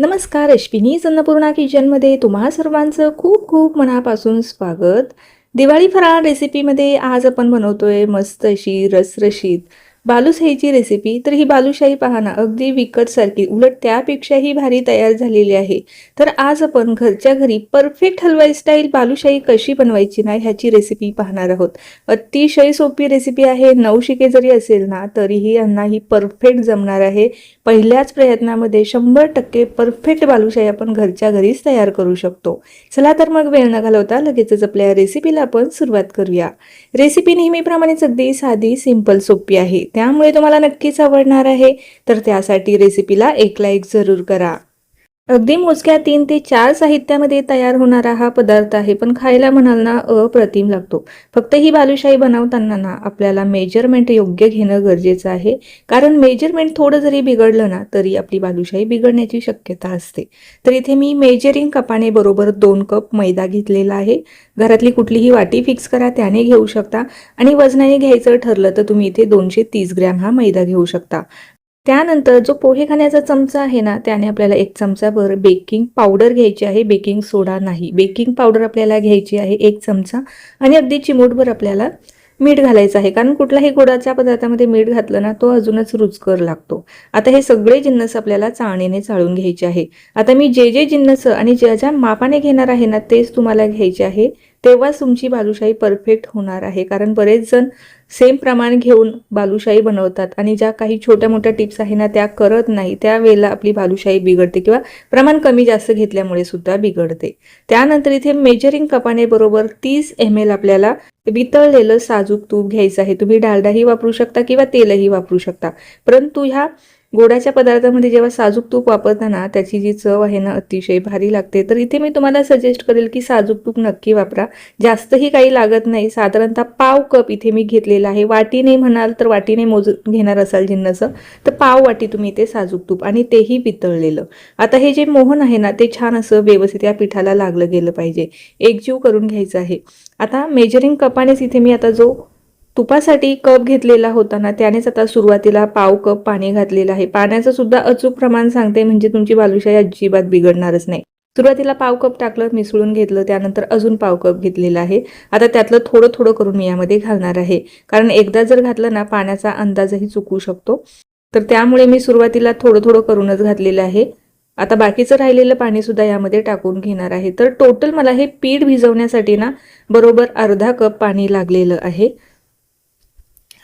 नमस्कार अश्विनी अन्नपूर्णा किचनमध्ये तुम्हा सर्वांचं खूप खूप मनापासून स्वागत. दिवाळी फराळ रेसिपीमध्ये आज आपण बनवतोय मस्त अशी रसरशीत बालुशाहीची रेसिपी तर ही बालुशाही पहा ना अगदी विकतसारखी उलट त्यापेक्षाही भारी तयार झालेली आहे. तर आज आपण घरच्या घरी परफेक्ट हलवाई स्टाईल बालुशाही कशी बनवायची ना ह्याची रेसिपी पाहणार आहोत. अतिशय सोपी रेसिपी आहे नवशिके जरी असेल ना तरीही यांना ही परफेक्ट जमणार आहे. पहिल्याच प्रयत्नामध्ये शंभर टक्के परफेक्ट बालुशाही आपण घरच्या घरीच तयार करू शकतो. चला तर मग वेळ न घालवता लगेचच आपल्या रेसिपीला आपण सुरुवात करूया. रेसिपी नेहमीप्रमाणेच अगदी साधी सिंपल सोपी आहे. त्यामुळे तुम्हाला नक्कीच आवडणार आहे. तर त्यासाठी रेसिपीला एक लाईक जरूर करा. अगदी मोजक्या तीन ते चार साहित्यामध्ये तयार होणारा हा पदार्थ आहे. पण खायला म्हणाल ना अप्रतिम लागतो. फक्त ही बालुशाही बनवताना ना आपल्याला मेजरमेंट योग्य घेणं गरजेचं आहे. कारण मेजरमेंट थोडं जरी बिघडलं ना तरी आपली बालुशाही बिघडण्याची शक्यता असते. तर इथे मी मेजरिंग कपाने बरोबर दोन कप मैदा घेतलेला आहे. घरातली कुठलीही वाटी फिक्स करा त्याने घेऊ शकता. आणि वजनाने घ्यायचं ठरलं तर तुम्ही इथे दोनशे तीस ग्रॅम हा मैदा घेऊ शकता. त्यानंतर जो पोहे खाण्याचा चमचा आहे ना त्याने आपल्याला एक चमचाभर बेकिंग पावडर घ्यायची आहे. बेकिंग सोडा नाही. बेकिंग पावडर आपल्याला घ्यायची आहे एक चमचा. आणि अगदी चिमूटभर आपल्याला मीठ घालायचं आहे. कारण कुठलाही गोडाच्या पदार्थामध्ये मीठ घातलं ना तो अजूनच रुचकर लागतो. आता हे सगळे जिन्नस आपल्याला चाळणीने चाळून घ्यायचे आहे. आता मी जे जे जिन्नस आणि ज्या ज्या मापाने घेणार आहे ना तेच तुम्हाला घ्यायचे आहे. तेव्हाच तुमची बालुशाही परफेक्ट होणार आहे. कारण बरेच जण सेम प्रमाण घेऊन बालुशाही बनवतात आणि ज्या काही छोट्या मोठ्या टिप्स आहे ना त्या करत नाही. त्यावेळेला आपली बालुशाही बिघडते किंवा प्रमाण कमी जास्त घेतल्यामुळे सुद्धा बिघडते. त्यानंतर इथे मेजरिंग कपाने बरोबर तीस एम एल आपल्याला वितळलेलं साजूक तूप घ्यायचं आहे. तुम्ही डालडाही वापरू शकता किंवा तेलही वापरू शकता. परंतु ह्या गोडाच्या पदार्थामध्ये जेव्हा साजूक तूप वापरताना त्याची जी चव आहे ना अतिशय भारी लागते. तर इथे मी तुम्हाला सजेस्ट करेल की साजूक तूप नक्की वापरा. जास्तही काही लागत नाही. साधारणतः पाव कप इथे मी घेतलेला आहे. वाटीने म्हणाल तर वाटीने मोज घेणार असाल जिन्नसं. तर पाव वाटी तुम्ही इथे साजूक तूप आणि तेही पितळलेलं. आता हे जे मोहन आहे ना ते छान असं व्यवस्थित या पिठाला लागलं गेलं पाहिजे. एकजीव करून घ्यायचं आहे. आता मेजरिंग कपानेच इथे मी आता जो तुपासाठी कप घेतलेला होता ना त्यानेच आता सुरुवातीला पाव कप पाणी घातलेलं आहे. पाण्याचं सुद्धा अचूक प्रमाण सांगते म्हणजे तुमची बालुशाही अजिबात बिघडणारच नाही. सुरुवातीला पाव कप टाकलं मिसळून घेतलं त्यानंतर अजून पाव कप घेतलेला आहे. आता त्यातलं थोडं थोडं करून मी यामध्ये घालणार आहे. कारण एकदा जर घातलं ना पाण्याचा अंदाजही चुकू शकतो. तर त्यामुळे मी सुरुवातीला थोडं थोडं करूनच घातलेलं आहे. आता बाकीचं राहिलेलं पाणी सुद्धा यामध्ये टाकून घेणार आहे. तर टोटल मला हे पीठ भिजवण्यासाठी ना बरोबर अर्धा कप पाणी लागलेलं आहे.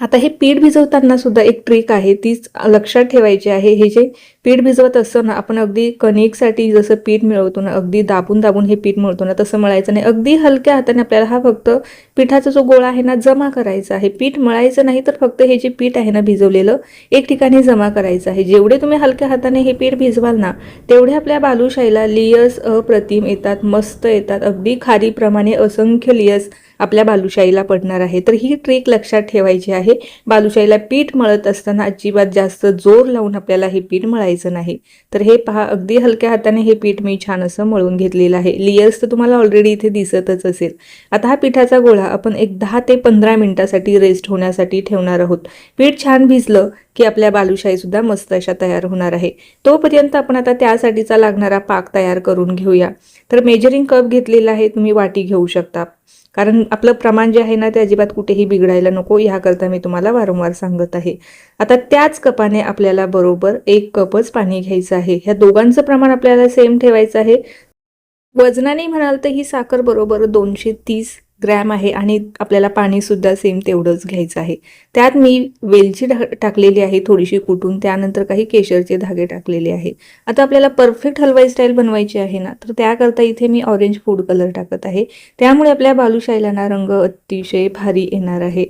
आता हे पीठ भिजवताना सुद्धा एक ट्रिक आहे तीच लक्षात ठेवायची आहे. हे जे पीठ भिजवत असतो ना आपण अगदी कणिकसाठी जसं पीठ मिळवतो ना अगदी दाबून दाबून हे पीठ मिळतो ना तसं मळायचं नाही. अगदी हलक्या हाताने आपल्याला हा फक्त पिठाचा जो गोळा आहे ना जमा करायचा आहे. पीठ मळायचं नाही तर फक्त हे जे पीठ आहे ना भिजवलेलं एक ठिकाणी जमा करायचं आहे. जेवढे तुम्ही हलक्या हाताने हे पीठ भिजवाल ना तेवढे आपल्या बालुशाहीला लियर्स अप्रतिम येतात मस्त येतात. अगदी खारीप्रमाणे असंख्य लियर्स आपल्या बालुशाहीला पडणार आहे. तर ही ट्रिक लक्षात ठेवायची आहे. बालुशाहीला पीठ मळत असताना अजिबात जास्त जोर लावून आपल्याला हे पीठ मळायचं नाही. तर हे पहा अगदी हलक्या हाताने हे पीठ मी छान असं मळून घेतलेलं आहे. लिअर्स तर तुम्हाला ऑलरेडी इथे दिसतच असेल. आता हा पिठाचा गोळा आपण एक दहा ते पंधरा मिनिटासाठी रेस्ट होण्यासाठी ठेवणार आहोत. पीठ छान भिजलं की आपल्या बालुशाही सुद्धा मस्त अशा तयार होणार आहे. तोपर्यंत आपण आता त्यासाठीचा लागणारा पाक तयार करून घेऊया. तर मेजरिंग कप घेतलेला आहे तुम्ही वाटी घेऊ शकता. कारण आपलं प्रमाण जे आहे ना ते अजिबात कुठेही बिघडायला नको. ह्याकरता मी तुम्हाला वारंवार सांगत आहे. आता त्याच कपाने आपल्याला बरोबर एक कपच पाणी घ्यायचं आहे. ह्या दोघांचं प्रमाण आपल्याला सेम ठेवायचं आहे. वजनाने म्हणाल तर ही साखर बरोबर दोनशे तीस ग्रॅम आहे आणि आपल्याला पाणीसुद्धा सेम तेवढंच घ्यायचं आहे. त्यात मी वेलची टाकलेली आहे थोडीशी कुटून त्यानंतर काही केशरचे धागे टाकलेले आहे. आता आपल्याला परफेक्ट हलवाई स्टाईल बनवायची आहे ना तर त्याकरता इथे मी ऑरेंज फूड कलर टाकत आहे. त्यामुळे आपल्या बालुशाहीला ना रंग अतिशय भारी येणार आहे.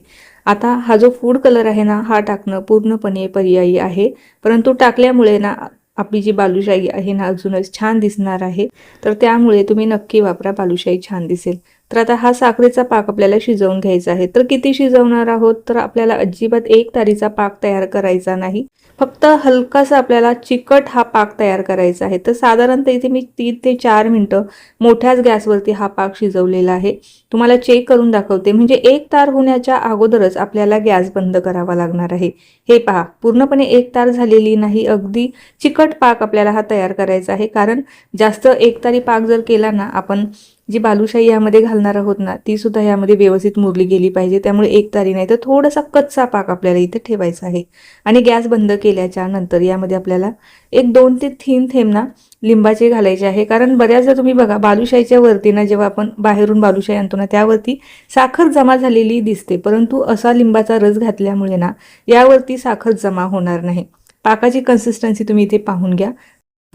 आता हा जो फूड कलर आहे ना हा टाकणं पूर्णपणे पर्यायी आहे. परंतु टाकल्यामुळे ना आपली जी बालुशाही आहे ना अजूनच छान दिसणार आहे. तर त्यामुळे तुम्ही नक्की वापरा बालुशाही छान दिसेल. तर आता हा साखरेचा पाक आपल्याला शिजवून घ्यायचा आहे. तर किती शिजवणार आहोत? तर आपल्याला अजिबात एक तारीचा पाक तयार करायचा नाही. फक्त हलकासा आपल्याला चिकट हा पाक तयार करायचा आहे. तर साधारणतः इथे मी तीन ते चार मिनटं मोठ्याच गॅसवरती हा पाक शिजवलेला आहे. तुम्हाला चेक करून दाखवते. म्हणजे एक तार होण्याच्या अगोदरच आपल्याला गॅस बंद करावा लागणार आहे. हे पहा पूर्णपणे एक तार झालेली नाही. अगदी चिकट पाक आपल्याला हा तयार करायचा आहे. कारण जास्त एक तारी पाक जर केला ना आपण जी बालुशाही यामध्ये घालणार आहोत ना ती सुद्धा यामध्ये व्यवस्थित मुरली गेली पाहिजे. त्यामुळे एक तारी नाही तर थोडासा कच्चा पाक आपल्याला इथे ठेवायचा आहे. आणि गॅस बंद केल्याच्यानंतर यामध्ये आपल्याला एक दोन ते थीन थेंब ना लिंबाचे घालायचे आहे. कारण बऱ्याचदा तुम्ही बघा बालुशाहीच्या वरती ना जेव्हा आपण बाहेरून बालुशाही आणतो ना त्यावरती साखर जमा झालेली दिसते. परंतु असा लिंबाचा रस घातल्यामुळे ना यावरती साखर जमा होणार नाही. पाकाची कन्सिस्टन्सी तुम्ही इथे पाहून घ्या.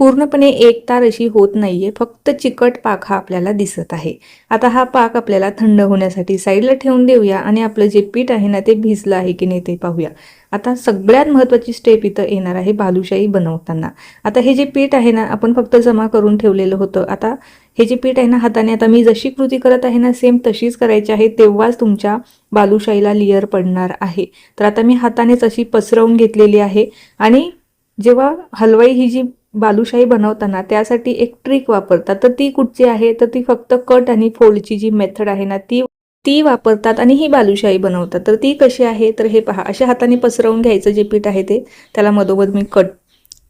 पूर्णपणे एक तार अशी होत नाहीये. फक्त चिकट पाक हा आपल्याला दिसत आहे. आता हा पाक आपल्याला थंड होण्यासाठी साईडला ठेवून देऊया आणि आपलं जे पीठ आहे ना ते भिजलं आहे की नाही ते पाहूया. आता सगळ्यात महत्त्वाची स्टेप इथं येणार आहे बालुशाही बनवताना. आता हे जे पीठ आहे ना आपण फक्त जमा करून ठेवलेलं होतं. आता हे जे पीठ आहे ना हाताने आता मी जशी कृती करत आहे ना सेम तशीच करायची आहे तेव्हाच तुमच्या बालुशाहीला लेअर पडणार आहे. तर आता मी हातानेच अशी पसरवून घेतलेली आहे. आणि जेव्हा हलवाई ही जी बालुशाही बनवताना त्यासाठी एक ट्रिक वापरतात. तर ती कुठची आहे? तर ती फक्त कट आणि फोल्डची जी मेथड आहे ना ती ती वापरतात आणि ही बालुशाही बनवतात. तर ती कशी आहे? तर हे पहा. अशा हाताने पसरवून घ्यायचं जे पीठ आहे ते त्याला मधोमध मी कट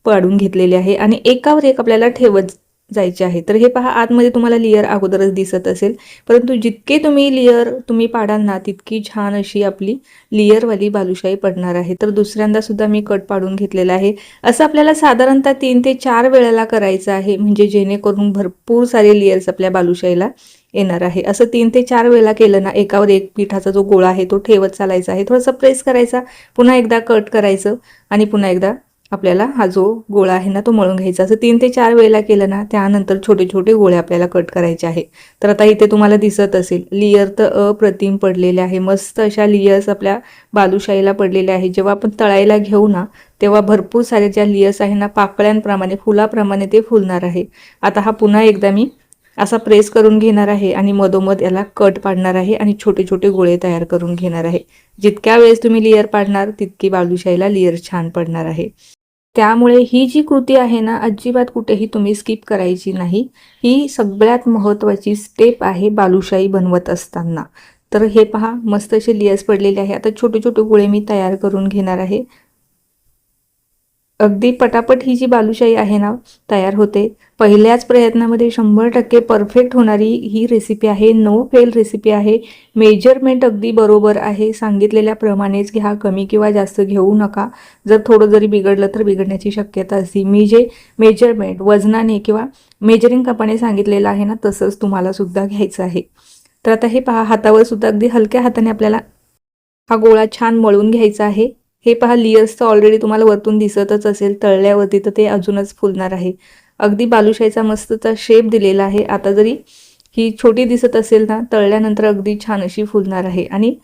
पाडून घेतलेले आहे. आणि एकावर एक आपल्याला ठेवत जायचे आहे. तर हे पहा आतमध्ये तुम्हाला लेअर अगोदरच दिसत असेल. परंतु जितके तुम्ही लेअर तुम्ही पाडाल ना तितकी छान अशी आपली लेअरवाली बालुशाही पडणार आहे. तर दुसऱ्यांदा सुद्धा मी कट पाडून घेतलेला आहे. असं आपल्याला साधारणतः तीन ते चार वेळेला करायचं आहे म्हणजे जेणेकरून भरपूर सारे लेअर्स आपल्या बालुशाहीला येणार आहे. असं तीन ते चार वेळेला केलं ना एकावर एक पिठाचा जो गोळा आहे तो ठेवत चालायचा आहे. थोडासा प्रेस करायचा पुन्हा एकदा कट करायचं आणि पुन्हा एकदा आपल्याला हा जो गोळा आहे ना तो मळून घ्यायचा. असं तीन ते चार वेळेला केलं ना त्यानंतर छोटे छोटे गोळे आपल्याला कट करायचे आहे. तर आता इथे तुम्हाला दिसत असेल लियर तर अप्रतिम पडलेले आहे. मस्त अशा लियर्स आपल्या बालुशाहीला पडलेल्या आहे. जेव्हा आपण तळायला घेऊ ना तेव्हा भरपूर साऱ्या ज्या लियर्स आहे ना पाकळ्यांप्रमाणे फुलाप्रमाणे ते फुलणार आहे. आता हा पुन्हा एकदा मी असा प्रेस करून घेणार आहे आणि मधोमध याला कट पाडणार आहे आणि छोटे छोटे गोळे तयार करून घेणार आहे. जितक्या वेळेस तुम्ही लेअर पाडणार तितकी बालुशाहीला लेअर छान पडणार आहे. त्यामुळे ही जी कृती आहे ना अजिबात कुठेही तुम्ही स्किप करायची नाही. ही सगळ्यात महत्त्वाची स्टेप आहे बालुशाही बनवत असताना. तर हे पहा मस्त असे लेयर्स पडलेले आहे. आता छोटे छोटे गोळे मी तयार करून घेणार आहे. अगदी पटापट ही जी बालुशाही आहे ना तयार होते. पहिल्याच प्रयत्नामध्ये शंभर टक्के परफेक्ट होणारी ही रेसिपी आहे. नो फेल रेसिपी आहे. मेजरमेंट अगदी बरोबर आहे. सांगितलेल्याप्रमाणेच घ्या. कमी किंवा जास्त घेऊ नका. जर थोडं जरी बिघडलं तर बिघडण्याची शक्यता असते. मी जे मेजरमेंट वजनाने किंवा मेजरिंग कपाने सांगितलेलं आहे ना तसंच तुम्हाला सुद्धा घ्यायचं आहे. तर आता हे पहा हातावर सुद्धा अगदी हलक्या हाताने आपल्याला हा गोळा छान मळून घ्यायचा आहे. हे पहा लियर्स तर ऑलरेडी तुम्हाला वरतून दिसतच असेल तळल्यावरती तर ते अजूनच फुलणार आहे. अगदी बालुशाहीचा मस्तचा शेप दिलेला आहे. आता जरी ही छोटी दिसत असेल ना तळल्यानंतर अगदी छान अशी फुलणार आहे. आणि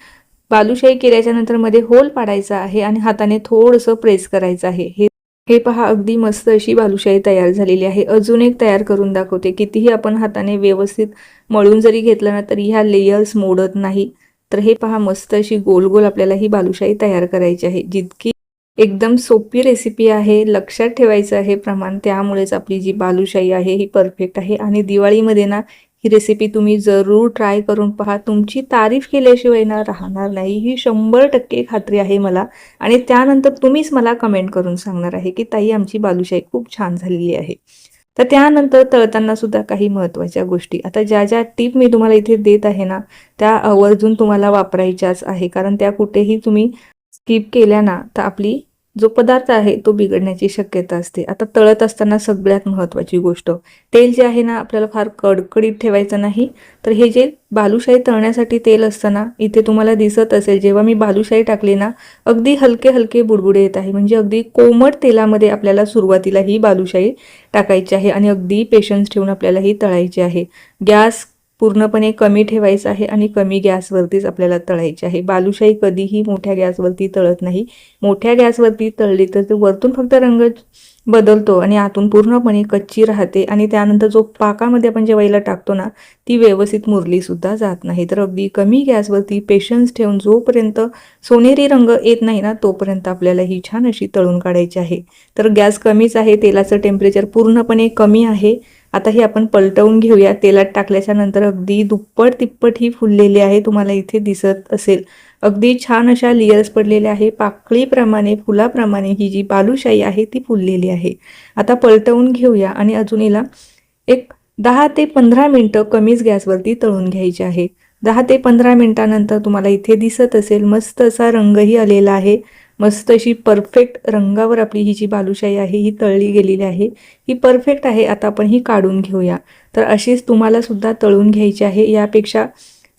बालुशाही केल्याच्यानंतरमध्ये होल पाडायचा आहे आणि हाताने थोडंसं प्रेस करायचं आहे. हे हे पहा अगदी मस्त अशी बालुशाही तयार झालेली आहे. अजून एक तयार करून दाखवते. कितीही आपण हाताने व्यवस्थित मळून जरी घेतलं ना तरी ह्या लेयर्स मोडत नाही. तर हे पहा मस्त अशी गोल गोल आपल्याला ही बालुशाही तयार करायची आहे. जितकी एकदम सोपी रेसिपी आहे लक्षात ठेवायचं आहे प्रमाण त्यामुळेच आपली जी बालुशाही आहे ही परफेक्ट आहे. आणि दिवाळीमध्ये ना ही रेसिपी तुम्ही जरूर ट्राय करून पहा. तुमची तारीफ केल्याशिवाय ना राहणार नाही. ही शंभर टक्के खात्री आहे मला. आणि त्यानंतर तुम्हीच मला कमेंट करून सांगणार आहे की ताई आमची बालुशाही खूप छान झालेली आहे. तर त्यानंतर तळताना सुद्धा काही महत्त्वाच्या गोष्टी. आता ज्या ज्या टीप मी तुम्हाला इथे देत आहे ना त्या आवर्जून तुम्हाला वापरायच्याच आहे. कारण त्या कुठेही तुम्ही स्किप केल्या ना तर आपली जो पदार्थ आहे तो बिघडण्याची शक्यता असते. आता तळत असताना सगळ्यात महत्त्वाची गोष्ट तेल जे आहे ना आपल्याला फार कडकडीत ठेवायचं नाही. तर हे जे बालुशाही तळण्यासाठी तेल असताना इथे तुम्हाला दिसत असेल जेव्हा मी बालुशाही टाकली ना अगदी हलके हलके बुडबुडे येत आहे. म्हणजे अगदी कोमट तेलामध्ये आपल्याला सुरुवातीला ही बालुशाही टाकायची आहे आणि अगदी पेशन्स ठेवून आपल्याला ही तळायची आहे. गॅस पूर्णपणे कमी ठेवायचं आहे आणि कमी गॅसवरतीच आपल्याला तळायची आहे. बालुशाही कधीही मोठ्या गॅसवरती तळत नाही. मोठ्या गॅसवरती तळली तर ते वरतून फक्त रंग बदलतो आणि आतून पूर्णपणे कच्ची राहते आणि त्यानंतर जो पाकामध्ये आपण जेवायला टाकतो ना ती व्यवस्थित मुरलीसुद्धा जात नाही. तर अगदी कमी गॅसवरती पेशन्स ठेवून जोपर्यंत सोनेरी रंग येत नाही ना तोपर्यंत आपल्याला ही छान अशी तळून काढायची आहे. तर गॅस कमीच आहे तेलाचं टेम्परेचर पूर्णपणे कमी आहे. आता हे आपण पलटवून घेऊया. तेलात टाकल्याच्या नंतर अगदी दुप्पट तिप्पट ही फुललेली आहे तुम्हाला इथे दिसत असेल. अगदी छान अशा लेयर्स पडलेल्या आहे. पाकळीप्रमाणे फुलाप्रमाणे ही जी बालुशाही आहे ती फुललेली आहे. आता पलटवून घेऊया आणि अजून हिला एक दहा ते पंधरा मिनटं कमीच गॅसवरती तळून घ्यायची आहे. दहा ते पंधरा मिनटानंतर तुम्हाला इथे दिसत असेल मस्त असा रंगही आलेला आहे. मस्त अशी परफेक्ट रंगावर आपली ही जी बालुशाही आहे ही तळली गेलेली आहे ही परफेक्ट आहे. आता आपण ही काढून घेऊया. तर अशीच तुम्हाला सुद्धा तळून घ्यायची आहे. यापेक्षा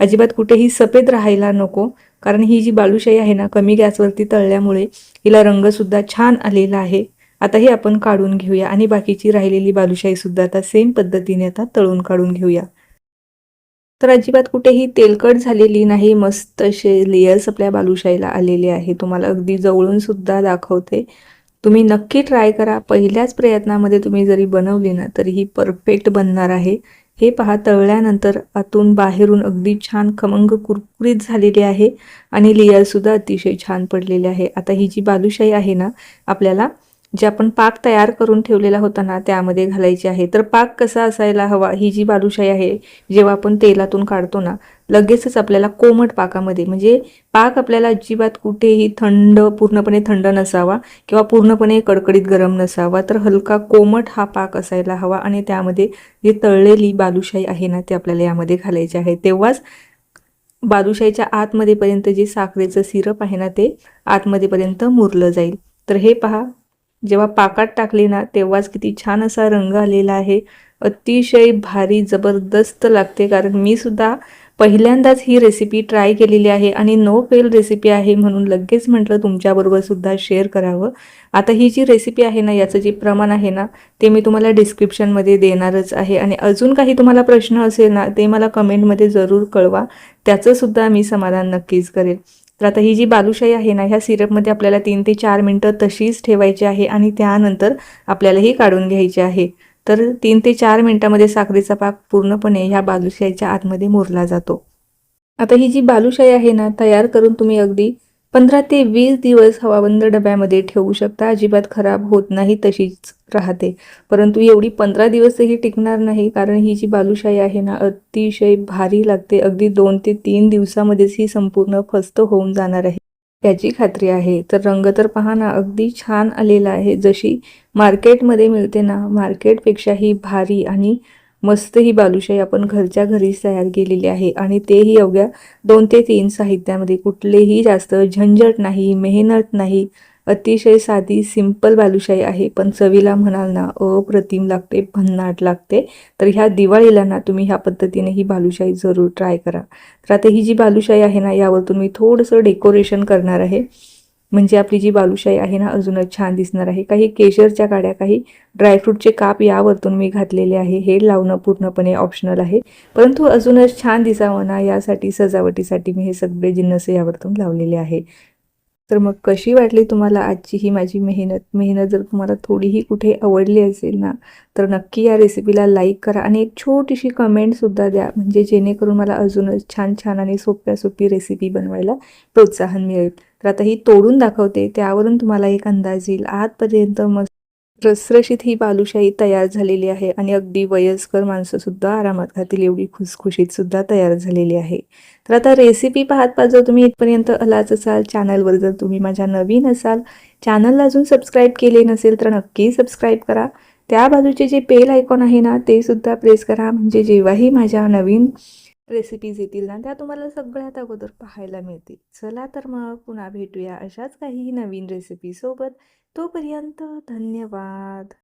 अजिबात कुठेही सफेद राहायला नको. कारण ही जी बालुशाही आहे ना कमी गॅसवरती तळल्यामुळे हिला रंगसुद्धा छान आलेला आहे. आताही आपण काढून घेऊया. आणि बाकीची राहिलेली बालुशाही सुद्धा आता सेम पद्धतीने आता तळून काढून घेऊया. तर अजिबात कुठेही तेलकट झालेली नाही. मस्त असे लेयर्स आपल्या बालुशाहीला आलेले आहे. तुम्हाला अगदी जवळून सुद्धा दाखवते. तुम्ही नक्की ट्राय करा. पहिल्याच प्रयत्नामध्ये तुम्ही जरी बनवली ना तरी ही परफेक्ट बनणार आहे. हे पहा तळल्यानंतर आतून बाहेरून अगदी छान खमंग कुरकुरीत झालेली आहे. आणि लेयरसुद्धा अतिशय छान पडलेले आहे. आता ही जी बालुशाही आहे ना आपल्याला जे आपण पाक तयार करून ठेवलेला होता ना त्यामध्ये घालायचे आहे. तर पाक कसा असायला हवा ही जी बालुशाही आहे जेव्हा आपण तेलातून काढतो ना लगेचच आपल्याला कोमट पाकामध्ये म्हणजे पाक आपल्याला अजिबात कुठेही थंड पूर्णपणे थंड नसावा किंवा पूर्णपणे कडकडीत गरम नसावा तर हलका कोमट हा पाक असायला हवा आणि त्यामध्ये जी तळलेली बालुशाही आहे ना ती आपल्याला यामध्ये घालायची आहे. तेव्हाच बालुशाहीच्या आतमध्येपर्यंत जे साखरेचं सिरप आहे ना ते आतमध्येपर्यंत मुरलं जाईल. तर हे पहा जेव्हा पाकात टाकली ना तेव्हाच किती छान असा रंग आलेला आहे. अतिशय भारी जबरदस्त लागते. कारण मी सुद्धा पहिल्यांदाच ही रेसिपी ट्राय केलेली आहे आणि नो फेल रेसिपी आहे म्हणून लगेच म्हटलं तुमच्याबरोबर सुद्धा शेअर करावं. आता ही जी रेसिपी आहे ना याचं जे प्रमाण आहे ना ते मी तुम्हाला डिस्क्रिप्शनमध्ये देणारच आहे. आणि अजून काही तुम्हाला प्रश्न असेल ना ते मला कमेंटमध्ये जरूर कळवा. त्याचंसुद्धा मी समाधान नक्कीच करेल. तर आता ही जी बालुशाही आहे ना ह्या सिरपमध्ये आपल्याला तीन ते चार मिनटं तशीच ठेवायची आहे आणि त्यानंतर आपल्याला ही काढून घ्यायची आहे. तर तीन ते चार मिनटामध्ये साखरेचा पाक पूर्णपणे ह्या बालुशाहीच्या आतमध्ये मुरला जातो. आता ही जी बालुशाही आहे ना तयार करून तुम्ही अगदी पंधरा ते वीस दिवस हवाबंद डब्यामध्ये ठेवू शकता. अजिबात खराब होत नाही तशीच राहते. परंतु एवढी पंधरा दिवसही टिकणार नाही कारण ही जी बालुशाही आहे ना अतिशय भारी लागते. अगदी दोन ते तीन दिवसामध्येच ही संपूर्ण फस्त होऊन जाणार आहे. याची खात्री आहे. तर रंग तर पहा ना अगदी छान आलेला आहे. जशी मार्केटमध्ये मिळते ना मार्केटपेक्षा ही भारी आणि मस्त ही बालुशाही आपण घरच्या घरीच तयार केलेली आहे आणि तेही अवघ्या दोन ते तीन साहित्यामध्ये कुठलेही जास्त झंझट नाही मेहनत नाही अतिशय साधी सिंपल बालुशाही आहे. पण चवीला म्हणाल ना अप्रतिम लागते भन्नाट लागते. तर ह्या दिवाळीला ना तुम्ही ह्या पद्धतीने ही बालुशाही जरूर ट्राय करा. तर आता ही जी बालुशाही आहे ना यावर तुम्ही थोडंसं डेकोरेशन करणार आहे. म्हणजे आपली जी बालुशाही आहे ना अजूनच छान दिसणार आहे. काही केशरच्या काड्या काही ड्रायफ्रूटचे काप यावरतून मी घातलेले आहे. हे लावणं पूर्णपणे ऑप्शनल आहे. परंतु अजूनच छान दिसावं ना यासाठी सजावटीसाठी मी हे सगळे जिन्नस यावरतून लावलेले आहे. तर मग कशी वाटली तुम्हाला आजची ही माझी मेहनत? मेहनत जर तुम्हाला थोडीही कुठे आवडली असेल ना तर नक्की या रेसिपीला लाईक करा आणि एक छोटीशी कमेंटसुद्धा द्या. म्हणजे जेणेकरून मला अजूनच छान छान आणि सोप्या सोपी रेसिपी बनवायला प्रोत्साहन मिळेल. तर आता ही तोडून दाखवते. त्यावरून तुम्हाला एक अंदाज येईल. आजपर्यंत मस्त रसरशीत ही बालुशाही तयार झालेली आहे आणि अगदी वयस्कर माणसंसुद्धा आरामात खातील एवढी खुसखुशीतसुद्धा तयार झालेली आहे. तर आता रेसिपी पाहत पाहत जर तुम्ही इथपर्यंत आलाच असाल चॅनलवर जर तुम्ही माझ्या नवीन असाल चॅनलला अजून सबस्क्राईब केले नसेल तर नक्की सबस्क्राईब करा. त्या बाजूचे जे बेल आयकॉन आहे ना ते सुद्धा प्रेस करा. म्हणजे जेव्हाही माझ्या नवीन रेसिपीज येतील ना त्या तुम्हाला सगळ्यात अगोदर पाहायला मिळतील. चला तर मग पुन्हा भेटूया अशाच काही नवीन रेसिपीसोबत तोपर्यंत धन्यवाद.